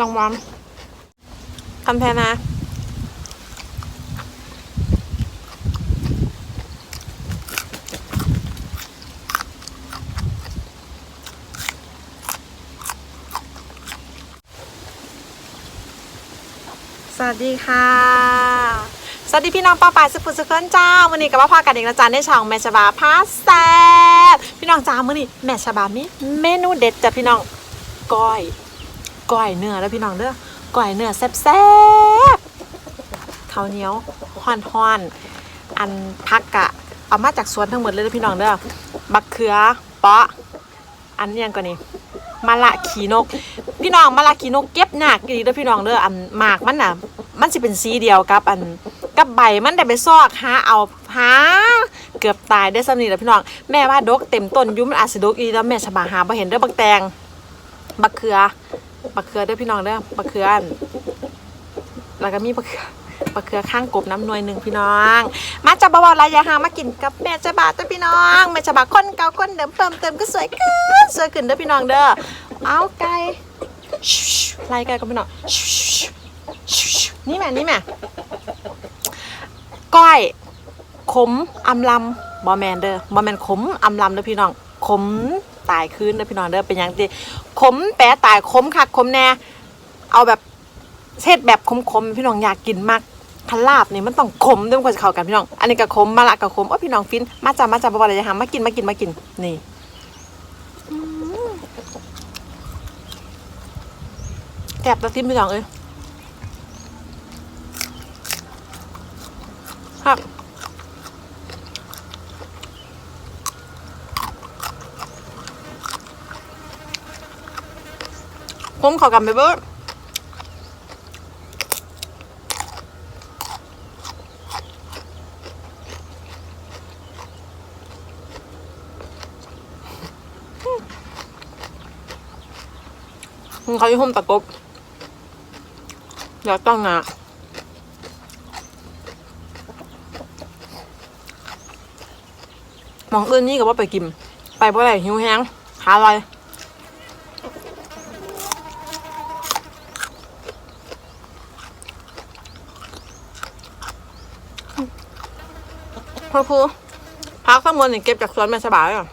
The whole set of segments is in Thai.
ลองวางคันแพนะสวัสดีค่ะ สวัสดีพี่น้องป้าป่ายสุขุสุขนเจ้าวันนี้กับว่าพากันเองนะจ๊ะในช่องแม่ชบาพาแซ่บพี่น้องจ้ามื่อนี้แม่ชบามีเมนูเด็ดจ้ะพี่น้องก้อย ก้อยเนื้อแล้วพี่น้องเด้อก้อยเนื้อแซ่บๆข้าวเหนียวฮ้อนๆอันพักกะเอามาจากสวนทั้งหมดเลยเด้อพี่น้องเด้อบักเขือเปาะอันนี้ยังกว่านี้มะละขีนก พี่น้องมะละขีนกเก็บหนักดีเด้อพี่น้องเด้ออันหมากมันน่ะ มันสิเป็นสีเดียวกับ อันกับใบมันได้ไปซอกหาเอาหาเกือบตายได้สำนีแล้วพี่น้องแม่ว่าดกเต็มต้นยุ่มันอาจสิดกอีแล้วแม่ฉบาหาบ่เห็นเด้อบักแตงบักเขือ บักเขือเด้อพี่น้องเด้อบักเขืออันแล้วก็มีบักเขือบักเขือข้างกบน้ำนวยหนึ่งพี่น้อง มาจับบ่าวๆระยะห่างมากินกับแม่ฉบาเด้อพี่น้องแม่ฉบาคนเก่าคนเดิมเพิ่มเติมก็สวยขึ้นสวยขึ้นเด้อพี่น้องเด้อเอาไก่ไล่ไก่ก็พี่น้องนี่แม่นี่แม่ก้อยขมอำลำบอแมนเด้อบอแมนขมอำลำเด้อพี่น้องขม ตายคืนเด้อพี่น้องเด้อเป็นหยังตีขมแปะตายขมคักขมแน่เอาแบบเช็ดแบบขมๆพี่น้องอยากกินมากคันลาบนี่มันต้องขมด้วยกว่าจะเข้ากันพี่น้อง อันนี้ก็ขมมะละก็ขมโอ้พี่น้องฟินมาจ้ามาจ้าบ่ว่าอะไรจะหามากินมากินมากินนี่แกบตะทิมพี่น้องเอ้ยครับ ผมขอกลับไปเบิร์ดเขาอยู่ห้มตะกบอยากตั้งงาหมองอื่นนี่ก็ว่าไปกิน ไปเพราะอะไรหิวแห้งหาอะไร พ่อครูพักทั้งหมดนี่เก็บจากสวนแม่สบายอะ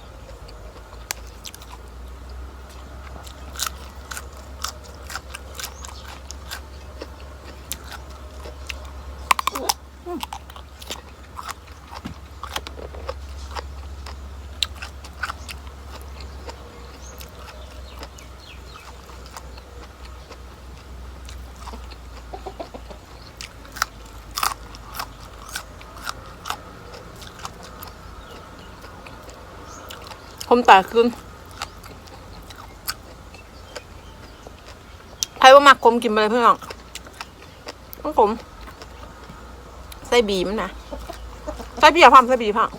ผมแตกขึ้นใครว่ามักคมกินไปเลยเพื่อนน้องต้องผมใส่บีมันนะใส่บีอะพัมใส่บีพัง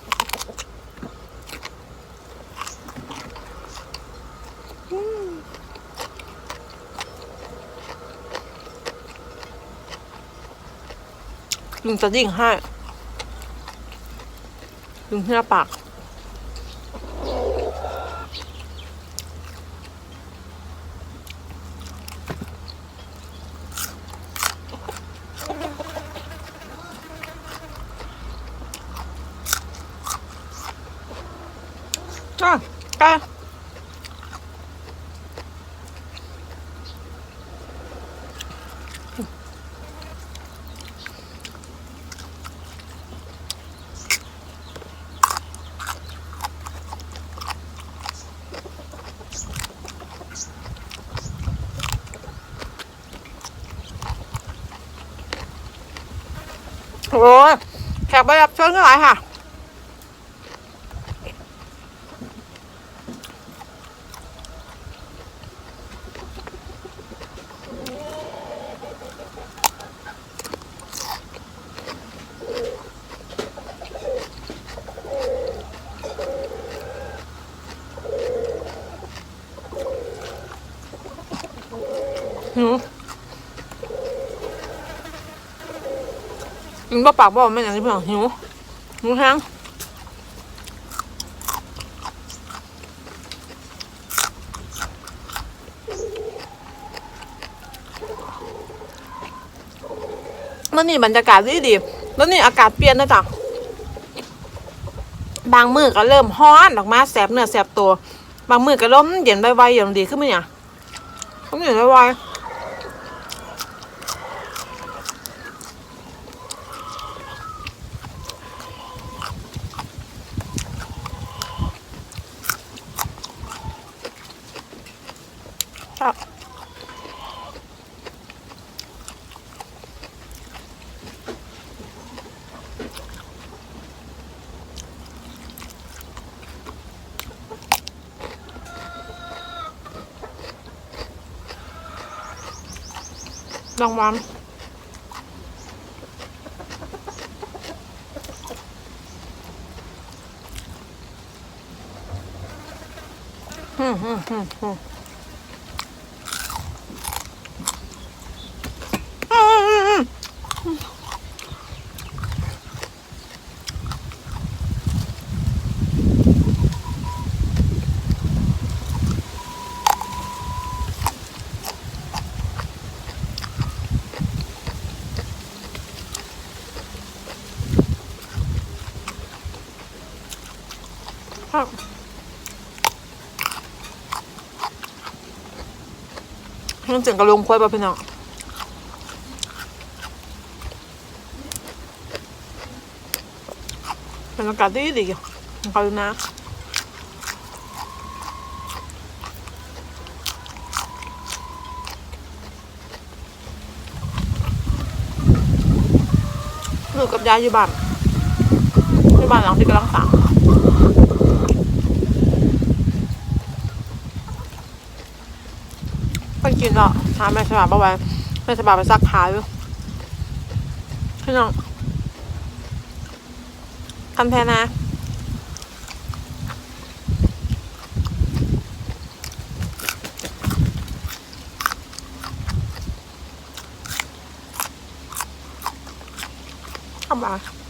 ลุงจะยิ่งให้ลุงที่หน้าปาก อะไก่โอ้ยแขก กินบ่ปากบ่ไม่อย่างที่เพื่อนหิวหิวแห้งมันนี่บรรยากาศดีดีแล้วนี่อากาศเปลี่ยนนะจ๊ะบางมือก็เริ่มฮ้อนออกมาแสบเนื้อแสบตัว บางมือก็ล้มเย็นไวๆอย่างดีขึ้นไหมเนี่ยเขาเย็นไวๆ รางวัลอืมอืมอืมอืม มันเจ๋งกระลงควายป่ะพี่น้องบรรยากาศดีดีขอบคุณนะลูกกับยายอยู่บ้านอยู่บ้านหลังที่กำลังสร้าง ไป กินอะหาแม่ฉบับเอาไว้แม่ฉบับไปซักผ้าอยู่พี่น้องกันแทนนะทำอะ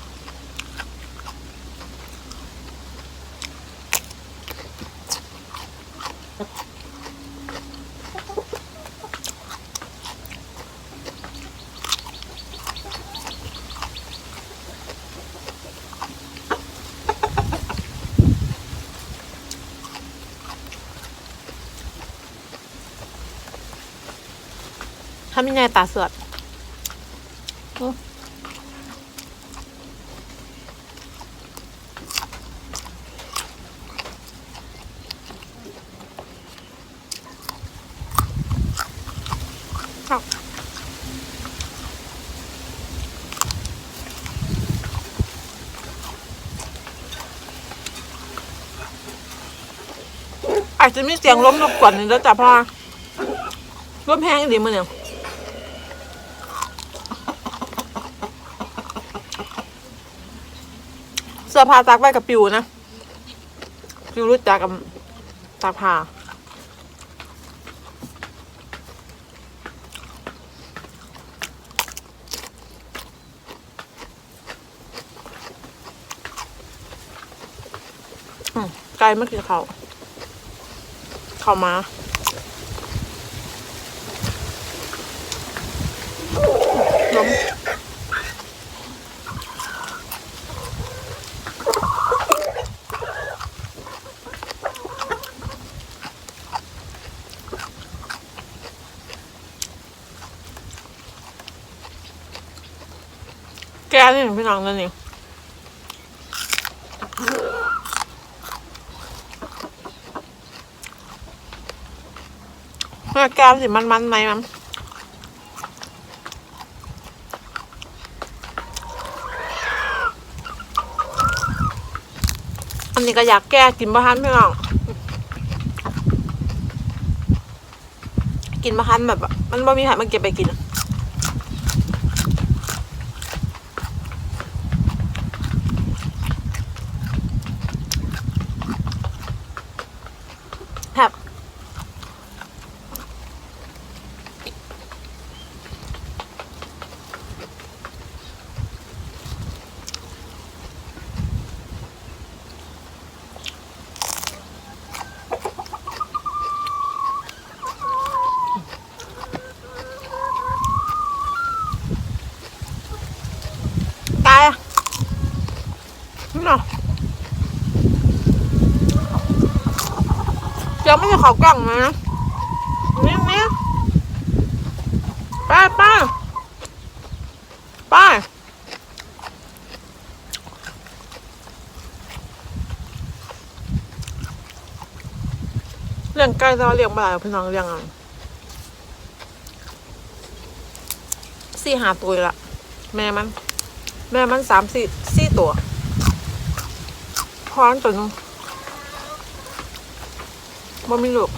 ำยังไงตาเสือดอื้อครับอาจจะมีเสียงล้มรบกวนนิดแล้วจ้ะพ่อล้มแห้งดีมั้ยเนี่ย เสื้อผ้าซักไว้กับปิวนะปิวรู้จักกับซักผ้าไกลไม่กินเขาเขามา แกนี่พี่น้องนั่นนี่เมื่อแก้มสิมันมันไหมมันอันนี้ก็อยากแก้กินบะฮันพี่น้องกินบะฮันแบบมันบ่มีใครมาเก็บไปกิน ยังไม่ใช่เขากล่องนะนี่นี่ไปไปไปเลี้ยงไก่จะเลี้ยงปลาพี่น้องเลี้ยงเอะสี่หาตัวละแม่มัน แม่มันสามสี่สี่ตัวพร้อนตัวนึง บ่มีลูก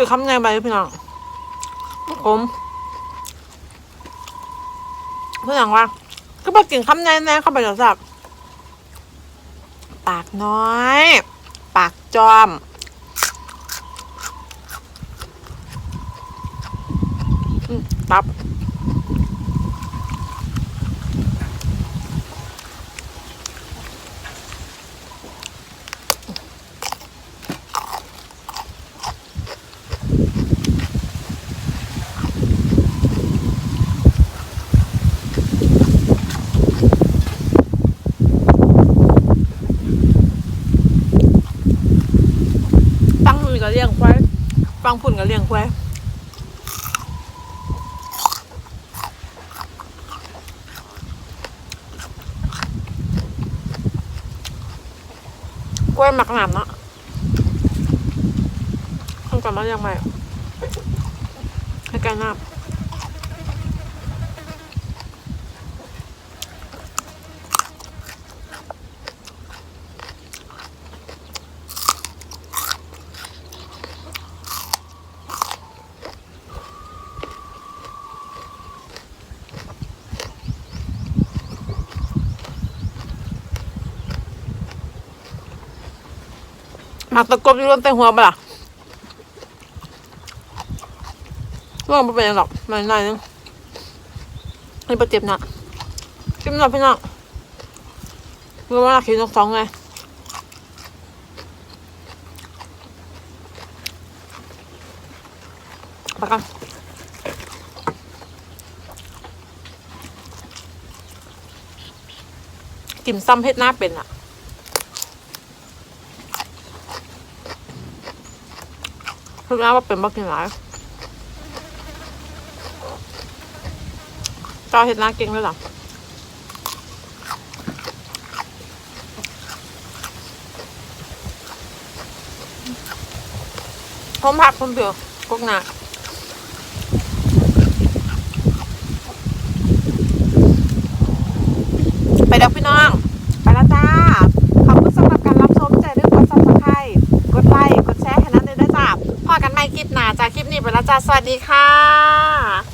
คือคำในใบพี่น้องผมเพื่อนว่าก็บอกกินคำในแน่เข้าไปจะสับปากน้อย ปากจอมอืมตับ ก็เลี้ยงควายฟังพุ่นก็เลี้ยงควายกล้วยหมักหนามเนาะทำก่อนมายังไงให้แกน้ำ หมักตะกบอยู่รนเต็มหัวปะล่ะร่วงไปเป็นหรอกหน่อยหน่อยนึงนี่ปลาเจ็บนักจิ้มหน่อยพี่น้องเมื่อวานเราคิดนกสองไงไปกันกินซ้ำเฮ็ดหน้าเป็นอะ พูดแล้วว่าเป็นบักกินหลายเจ้าเห็ดหน้าเก่งเลยหรอพร้อมผักพร้อมเดือกกกหนาไปเด้อพี่น้อง จ้าสวัสดีค่ะ